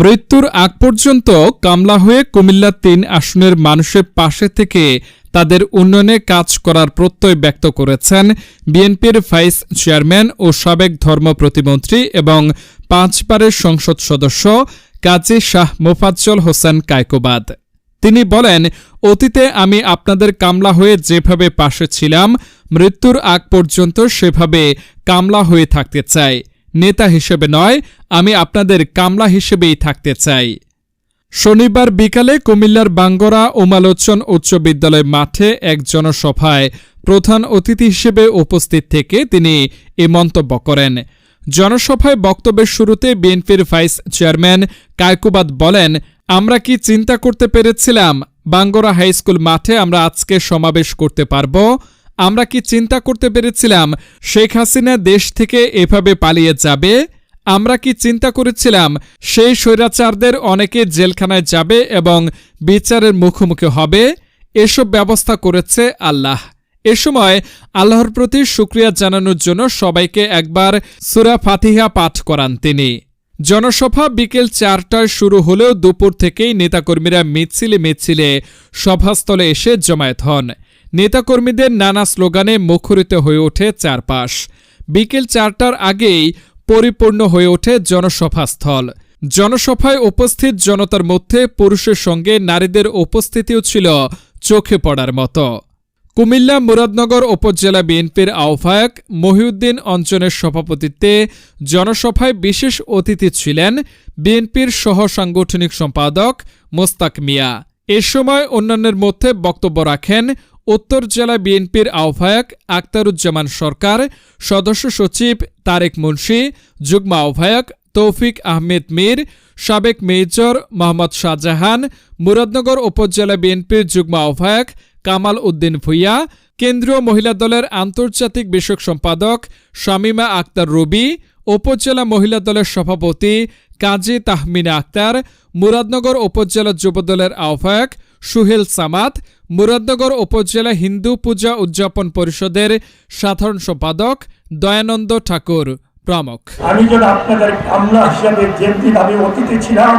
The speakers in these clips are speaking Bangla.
মৃত্যুর আগ পর্যন্ত কামলা হয়ে কুমিল্লা তিন আসনের মানুষের পাশে থেকে তাদের উন্নয়নে কাজ করার প্রত্যয় ব্যক্ত করেছেন বিএনপির ভাইস চেয়ারম্যান ও সাবেক ধর্ম প্রতিমন্ত্রী এবং পাঁচবারের সংসদ সদস্য কাজী শাহ মোফাজ্জল হোসেন কায়কোবাদ। তিনি বলেন, অতীতে আমি আপনাদের কামলা হয়ে যেভাবে পাশে ছিলাম, মৃত্যুর আগ পর্যন্ত সেভাবে কামলা হয়ে থাকতে চাই। নেতা হিসেবে নয়, আমি আপনাদের কামলা হিসেবেই থাকতে চাই। শনিবার বিকালে কুমিল্লার বাঙ্গরা ওমালোচন উচ্চ বিদ্যালয় মাঠে এক জনসভায় প্রধান অতিথি হিসেবে উপস্থিত থেকে তিনি এ মন্তব্য করেন। জনসভায় বক্তব্যের শুরুতে বিএনপির ভাইস চেয়ারম্যান কায়কুবাদ বলেন, আমরা কি চিন্তা করতে পেরেছিলাম? বাঙ্গরা হাইস্কুল মাঠে আমরা আজকে সমাবেশ করতে পারব? আমরা কি চিন্তা করতে পেরেছিলাম শেখ হাসিনা দেশ থেকে এভাবে পালিয়ে যাবে? আমরা কি চিন্তা করেছিলাম সেই স্বৈরাচারদের অনেকে জেলখানায় যাবে এবং বিচারের মুখোমুখি হবে? এসব ব্যবস্থা করেছে আল্লাহ। এ সময় আল্লাহর প্রতি শুক্রিয়া জানানোর জন্য সবাইকে একবার সুরা ফাতিহা পাঠ করান তিনি। জনসভা বিকেল চারটায় শুরু হলেও দুপুর থেকেই নেতাকর্মীরা মিছিলে মিছিলে সভাস্থলে এসে জমায়েত হন। নেতাকর্মীদের নানা স্লোগানে মুখরিত হয়ে ওঠে চারপাশ। বিকেল চারটার আগেই পরিপূর্ণ হয়ে ওঠে জনসভাস্থল। জনসভায় উপস্থিত জনতার মধ্যে পুরুষের সঙ্গে নারীদের উপস্থিতিও ছিল চোখে পড়ার মতো। কুমিল্লা মুরাদনগর উপজেলা বিএনপির আহ্বায়ক মহিউদ্দিন অঞ্চনের সভাপতিত্বে জনসভায় বিশেষ অতিথি ছিলেন বিএনপির সহ সাংগঠনিক সম্পাদক মোস্তাক মিয়া। এ সময় অন্যান্যের মধ্যে বক্তব্য রাখেন উত্তর জেলা বিএনপির আহ্বায়ক আক্তারুজ্জামান সরকার, সদস্য সচিব তারেক মুন্সি, যুগ্ম আহ্বায়ক তৌফিক আহমেদ মীর, সাবেক মেজর মোহাম্মদ শাহজাহান, মুরাদনগর উপজেলা বিএনপির যুগ্ম আহ্বায়ক কামাল উদ্দিন ভুইয়া, কেন্দ্রীয় মহিলা দলের আন্তর্জাতিক বিষয়ক সম্পাদক শামিমা আক্তার রবি, উপজেলা মহিলা দলের সভাপতি কাজী তাহমিনা আক্তার, মুরাদনগর উপজেলা যুবদলের আহ্বায়ক সুহেল সামাদ মুরাদনগর উপজেলা হিন্দু পূজা উদযাপন পরিষদের সাধারণ সম্পাদক দয়ানন্দ ঠাকুর প্রমুখ। আমি যেন আপনাদের কামলা হিসাবে যেদিন আমি অতিথি ছিলাম,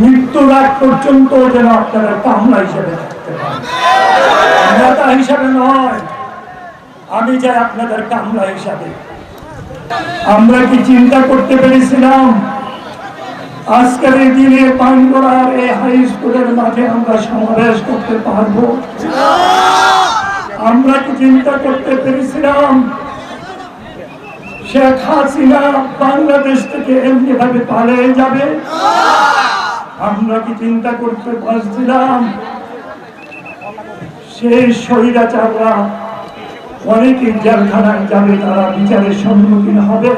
মৃত্যুর আগ পর্যন্ত যেন আপনাদের কামলা হিসাবে থাকতে নেতা হিসাবে নয়, আমি যাই আপনাদের কামলা হিসাবে। আমরা কি চিন্তা করতে পেরেছিলাম? আজকের এই দিনে পাঙ্গরার এই হাই স্কুলের মাঠে আমরা সমাবেশ করতে পারব। আমরা কি চিন্তা করতে পেরেছিলাম শেখ হাসিনা বাংলাদেশ থেকে এমনি ভাবে পালিয়ে যাবে। আমরা কি চিন্তা করতে পারছিলাম? সেই স্বৈরাচাররা অনেকে জেলখানায় যাবে তারা বিচারের সম্মুখীন হবে।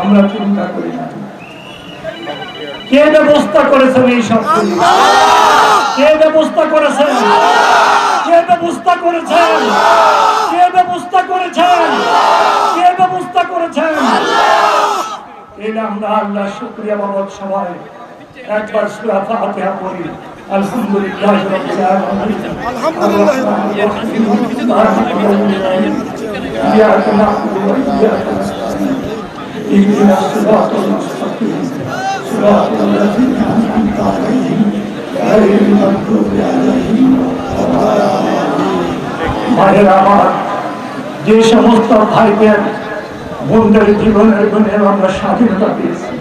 আমরা চিন্তা করি না। কে ব্যবস্থা করেছেন এই সব কে ব্যবস্থা করেছেন? কে ব্যবস্থা করেছেন? কে ব্যবস্থা করেছেন? কে ব্যবস্থা করেছেন? আল্লাহ শুক্রিয়া বাবদ সবাই একবার সুরা ফাতিহা আলহামদুলিল্লাহ আলহামদুলিল্লাহ صراط الذين انعمت عليهم غير المغضوب عليهم মায়ের আমার যে সমস্ত ভাইদের বোনদের জীবনের গুণে আমরা স্বাধীনতা পেয়েছি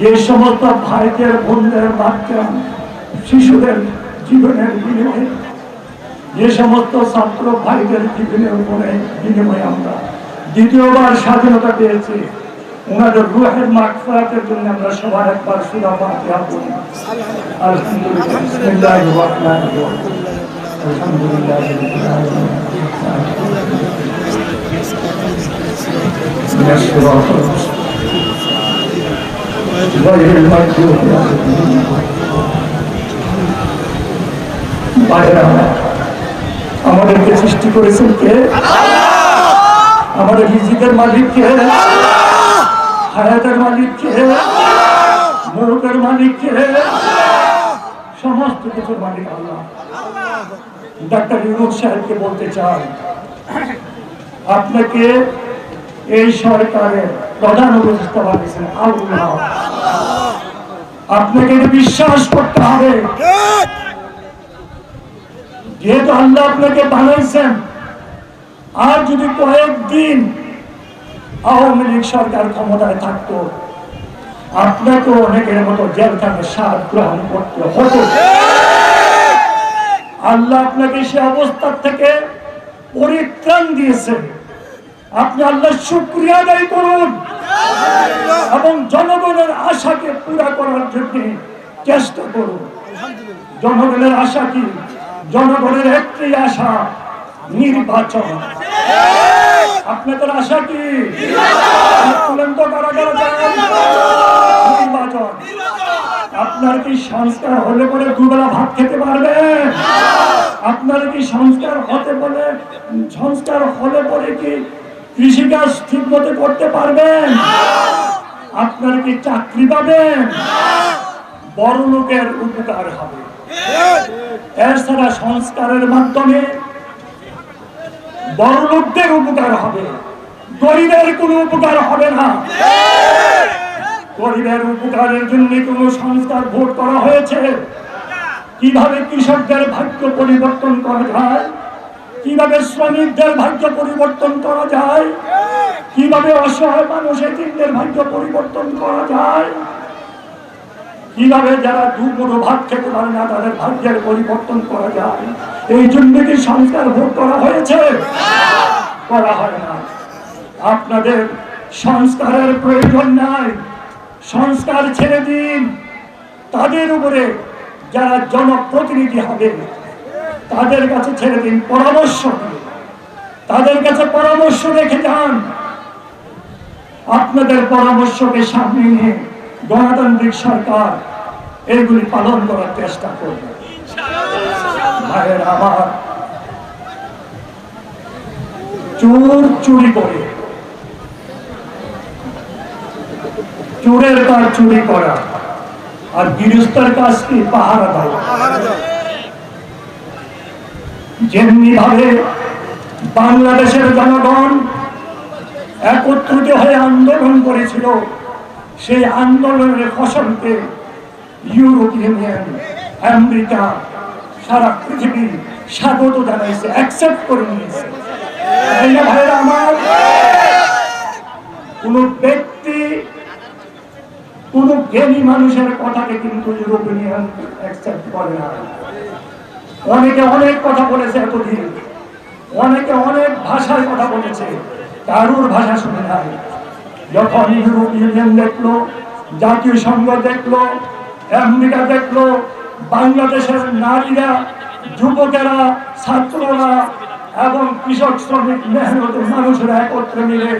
যে সমস্ত ভাইদের বোনদের বাচ্চা শিশুদের জীবনের বিনিময়ে যে সমস্ত ছাত্র ভাইদের জীবনের উপরে বিনিময়ে আমরা দ্বিতীয়বার স্বাধীনতা পেয়েছি ওনাদের রুহের মাগফিরাতের জন্য আমরা সবার একবার সূরা ফাতিহা পড়ি। আলহামদুলিল্লাহ। আলহামদুলিল্লাহ আমাদেরকে সৃষ্টি করেছেন কে? আমাদের নিজেদের মালিক কে? আল্লাহ হায়াতের মালিক কে? মৌকের মালিক কে? সমস্ত কিছুর মালিক আল্লাহ। ডাক্তার ইউনুস সাহেবকে বলতে চাই আপনাকে এই সরকারের প্রধান উপদেষ্টা বানিয়েছেন আল্লাহ! আপনাকে বিশ্বাস করতে হবে। যেহেতু আল্লাহ আপনাকে বানাইছেন আর যদি কয়েকদিন আওয়ামী লীগ সরকার ক্ষমতায় থাকতো। আপনাকেও অনেকের মতো জেলখানে সার গ্রহণ করতে হতো। আল্লাহ আপনাকে সে অবস্থার থেকে পরিত্রাণ দিয়েছেন। আপনি আল্লাহ শুক্রিয়া আদায় করুন। এবং জনগণের আশাকে পুরা করার জন্য চেষ্টা করুন। জনগণের আশা কি? জনগণের একটি আশা, নির্বাচন। আপনাদের আশা কি? নির্বাচন। আপনার কি সংস্কার হলে পরে দুবেলা ভাত খেতে পারবেন আপনার কি সংস্কার হতে বলে, সংস্কার হলে পরে কি কৃষিকাজ ঠিক মতো করতে পারবেন? আপনার কি চাকরি পাবেন? বড় লোকের উপকার হবে। এছাড়া সংস্কারের মাধ্যমে বড় লোকদের উপকার হবে। গরিবের কোনো উপকার হবে না। গরিবের উপকারের জন্য কোনো সংস্কার ভোট করা হয়েছে? কীভাবে কৃষকদের ভাগ্য পরিবর্তন করা যায়? কীভাবে শ্রমিকদের ভাগ্য পরিবর্তন করা যায়? কীভাবে অসহায় মানুষের এতিমদের ভাগ্য পরিবর্তন করা যায়? কীভাবে যারা দুপুরো ভাত খেতে পারে না, তাদের ভাগ্যের পরিবর্তন করা যায়? এই জন্য কি সংস্কার ভোট করা হয়েছে, করা হয় না। আপনাদের সংস্কারের প্রয়োজন নাই। সংস্কার ছেড়ে দিন। তাদের উপরে যারা জনপ্রতিনিধি হবে তাদের কাছে ছেড়ে দিন, পরামর্শ তাদের কাছে পরামর্শ রেখে যান। আপনাদের পরামর্শকে সামনে নিয়ে গণতান্ত্রিক সরকার এগুলি পালন করার চেষ্টা করবে। ভাইয়ের আমার চোর চুরি করে। চোরের কাজ চুরি করা। আর গৃহস্থের কাজ কি? পাহারা দেওয়া। যেমনি ভাবে বাংলাদেশের জনগণ একত্রিত হয়ে আন্দোলন করেছিল সেই আন্দোলনের ফসলকে ইউরোপিয়ান ইউনিয়ন আমেরিকা সারা পৃথিবী স্বাগত জানাইছে অ্যাকসেপ্ট করে নিয়েছে। ভাইরা আমার, কোন ব্যক্তি, কোন জ্ঞানী মানুষের কথাকে কিন্তু ইউরোপিয়ান অ্যাকসেপ্ট করে না। অনেকে অনেক কথা বলেছে এতদিন। অনেকে অনেক ভাষায় কথা বলেছে, কারুর ভাষা শুনে নাই। যখন ইউরোপিয়ান ইউনিয়ন দেখল, জাতীয় সংঘ দেখল, আমেরিকা দেখল বাংলাদেশের নারীরা, যুবকেরা, ছাত্ররা এবং কৃষক শ্রমিক মেহনতের মানুষেরা একত্রে মিলে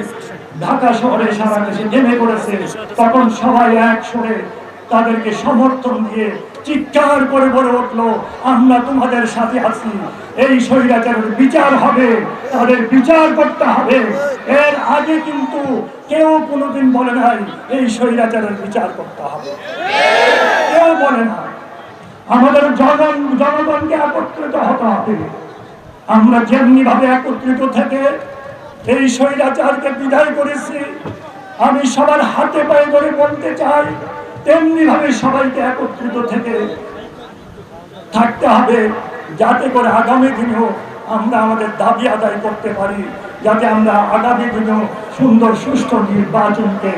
ঢাকা শহরে সারা দেশে নেমে পড়েছে। তখন সবাই এক সরে তাদেরকে সমর্থন দিয়ে চিৎকার করে বলে উঠল, আমরা তোমাদের সাথে আছি। এই স্বৈরাচারের বিচার হবে, তাদের বিচার করতে হবে। এর আগে কিন্তু কেউ কোনোদিন বলে নাই, এই স্বৈরাচারের বিচার করতে হবে। কেউ বলে না আমাদের জন জনগণকে একত্রিত হতে হবে। আমরা যেমনি ভাবে একত্রিত থেকে এই স্বৈরাচারকে বিদায় করেছি, আমি সবার হাতে পায়ে ধরে বলতে চাই তেমনি ভাবে সবাইকে একত্রিত থেকে থাকতে হবে, যাতে করে আগামী দিনেও আমরা আমাদের দাবি আদায় করতে পারি, যাতে আমরা আগামী দিনেও সুন্দর, সুষ্ঠু নির্বাচনকে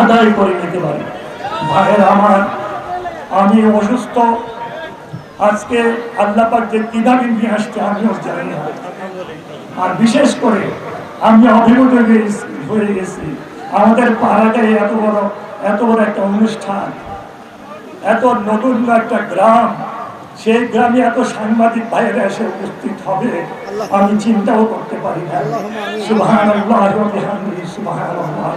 আদায় করে নিতে পারি। ভাইয়ের আমার আমি অসুস্থ। আজকে আল্লাপাক যে কীভাবে নিয়ে আসছে, আমিও জানি না। আর বিশেষ করে আমি অভিভূত হয়ে- গেছি আমাদের পাড়াটাই এত বড় এত বড় একটা অনুষ্ঠান, এত নতুন একটা গ্রাম, সেই গ্রামে এত সাংবাদিক ভাইয়েরা এসে উপস্থিত হবে, আমি চিন্তাও করতে পারি না। বিহামদিহি, সুবহানাল্লাহ।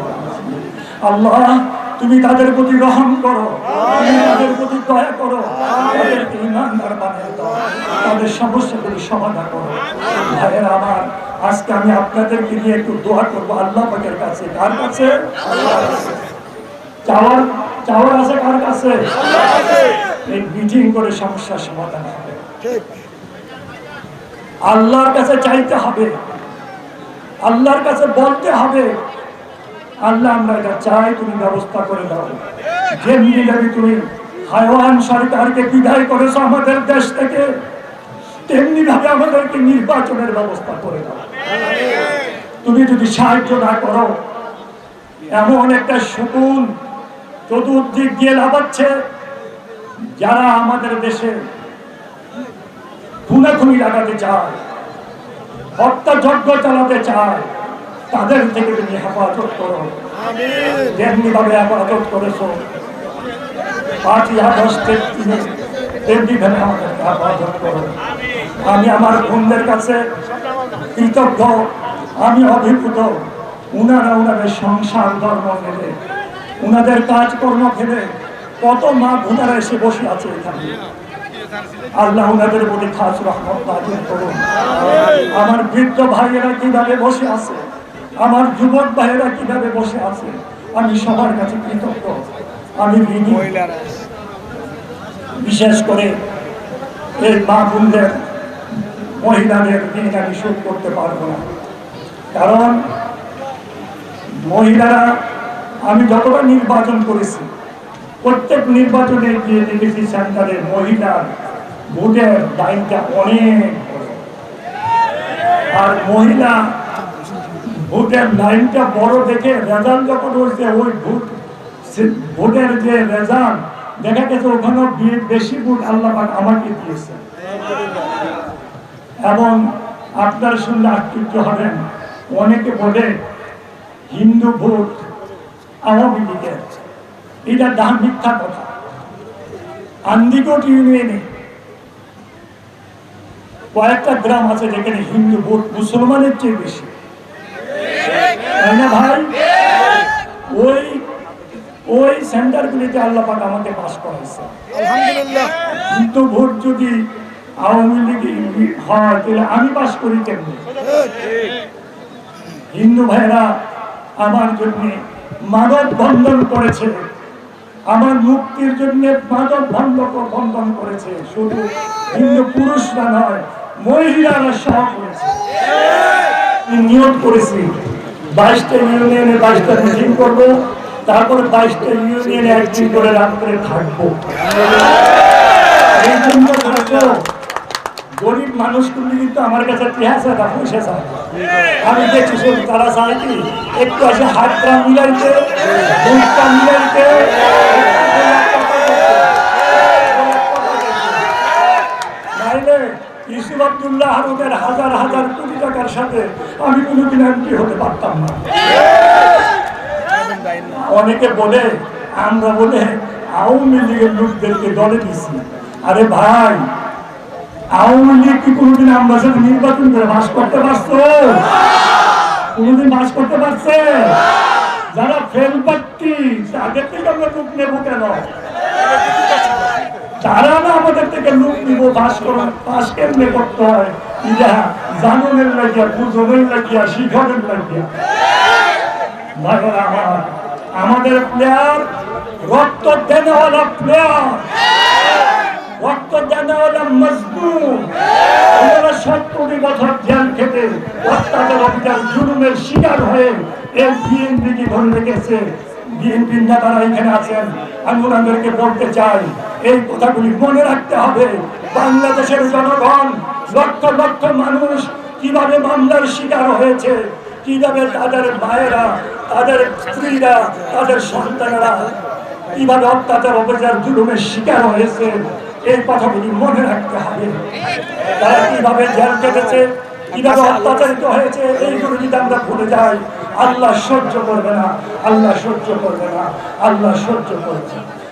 আল্লাহ তুমি তাদের প্রতি রহম করো। তুমি তাদের প্রতি দয়া করো। তাদেরকে ইমানদার বানিয়ে দাও। তাদের সমস্যাগুলি সমাধান করো। ভাইয়ের আমার আজকে আমি আপনাদেরকে নিয়ে একটু দোয়া করব আল্লাহ পাকের কাছে। কার কাছে? চাওয়ার চাওয়ার আছে কার কাছে? এই মিটিং করে সমস্যার সমাধান হবে। আল্লাহর কাছে চাইতে হবে। আল্লাহর কাছে বলতে হবে আল্লাহ আমরা এটা চাই, তুমি ব্যবস্থা করে দাও। যেমনি ভাবে তুমি হাইওয়ান সরকারকে বিদায় করেছ আমাদের দেশ থেকে, তেমনি ভাবে আমাদেরকে নির্বাচনের ব্যবস্থা করে দাও। তুমি যদি সাহায্য না করো, এমন একটা শকুন চতুর্দিক দিয়ে লাভাচ্ছে যারা আমাদের দেশে খুনাখুনি লাগাতে চায়, হত্যাযজ্ঞ চালাতে চায় তাদের থেকে তুমি হেফাজত করো। যেমনি ভাবে হেফাজত করেছ। পাঁচই আগস্টের তেমনি ভাবে আমাদেরকে হেফাজত করো। আমি আমার বোনদের কাছে কৃতজ্ঞ। আমি অভিভূত। উনারা উনাদের সংসার, ধর্ম ফেলে উনাদের কাজকর্ম ফেলে কত মা বোনেরা এসে বসে আছে এখানে। আল্লাহ উনাদের প্রতি খাস রহমত করুন। আমার বৃদ্ধ ভাইয়েরা কীভাবে বসে আছে? আমার যুবক ভাইয়েরা কীভাবে বসে আছে? আমি সবার কাছে কৃতজ্ঞ। আমি বিশেষ করে এই মা বোনদের, মহিলাদের ঋণ আমি শোধ করতে পারব না। কারণ মহিলারা, আমি যতটা নির্বাচন করেছি, প্রত্যেক নির্বাচনে গিয়ে দেখেছি সেন্টারে মহিলার ভোটের দায়িত্বটা অনেক আর মহিলা ভোটের লাইনটা বড় দেখে রেজাল্ট যখন হয়েছে, ওই ভোট ভোটের যে রেজাল্ট, দেখা গেছে ওখানে বেশি ভোট আল্লাহ আমাকে দিয়েছে এবং আপনার শুনলে আশ্চর্য হবেন, অনেকে বলে হিন্দু ভোট আওয়ামী লীগের। এটা ডান মিথ্যা কথা। আন্দিকোট ইউনিয়নে কয়েকটা গ্রাম আছে যেখানে হিন্দু ভোট মুসলমানের চেয়ে বেশি। তাই না ভাই ওই ওই সেন্টারগুলিতে আল্লাহ আমাকে পাস করাইছে। হিন্দু ভোট যদি আওয়ামী লীগ হয় তাহলে আমি পাস করি কেমনি? হিন্দু ভাইরা আমার জন্য মাদক বন্ধন করেছে। আমার মুক্তির জন্য মাদক বন্ধ বন্ধন করেছে। শুধু হিন্দু পুরুষরা নয় মহিলারা সহ করেছে। নিয়োগ করেছি। বাইশটা ইউনিয়নে বাইশটা মিটিং করব, তারপর বাইশটা ইউনিয়নে একদিন করে রাত্রে থাকব। এই জন্য থাকব গরিব মানুষগুলি কিন্তু আমার কাছে পেঁয়াজ না পয়সা চায় আমি দেখছি শুধু তারা চায় কি, একটু আসে হাতটা মিলাইতে মুখটা মিলাইতে আব্দুল্লাহ আহমদের হাজার হাজার কোটি টাকার সাথে আমি কোনোদিন এমপি হতে পারতাম না। অনেকে বলে, আমরা বলে আওয়ামী লীগের লোকদেরকে দলে দিছি আরে ভাই, আওয়ামী লীগ কি কোনোদিন আমরা সাথে নির্বাচন করে বাস করতে পারছ কোনোদিন বাস করতে পারছে? যারা ফেল পাচ্ছি তাদের থেকে আমরা লোক নেব কেন? তারা না আমাদের থেকে লোক নিব, বাস করার পাস কেমনে করতে হয়? ইরা জাননের লাগিয়া লাগিয়া, শিখনের লাগিয়া। আমাদের প্লেয়ার রক্ত দেনেওয়ালা প্লেয়ার। রক্ত দেনেওয়ালা আমরা সত্তরি বছর জেল খেতে অত্যাচার অবিচার জুলুমের শিকার হয়ে এই বিএনপি কি ধরে রেখেছে। বিএনপির নেতারা এখানে আছেন, আমি ওনাদেরকে বলতে চাই, এই কথাগুলি মনে রাখতে হবে। বাংলাদেশের জনগণ, লক্ষ লক্ষ মানুষ কীভাবে মামলার শিকার হয়েছে, কীভাবে তাদের মায়েরা, তাদের স্ত্রীরা, তাদের সন্তানেরা কীভাবে অত্যাচার অত্যাচার জুলুমের শিকার হয়েছে, এই কথাগুলি মনে রাখতে হবে। তারা কীভাবে জেল কেটেছে, কীভাবে অত্যাচারিত হয়েছে, এইগুলো যদি আমরা ভুলে যাই আল্লাহ সহ্য করবে না আল্লাহ সহ্য করবে না আল্লাহ সহ্য করবে না।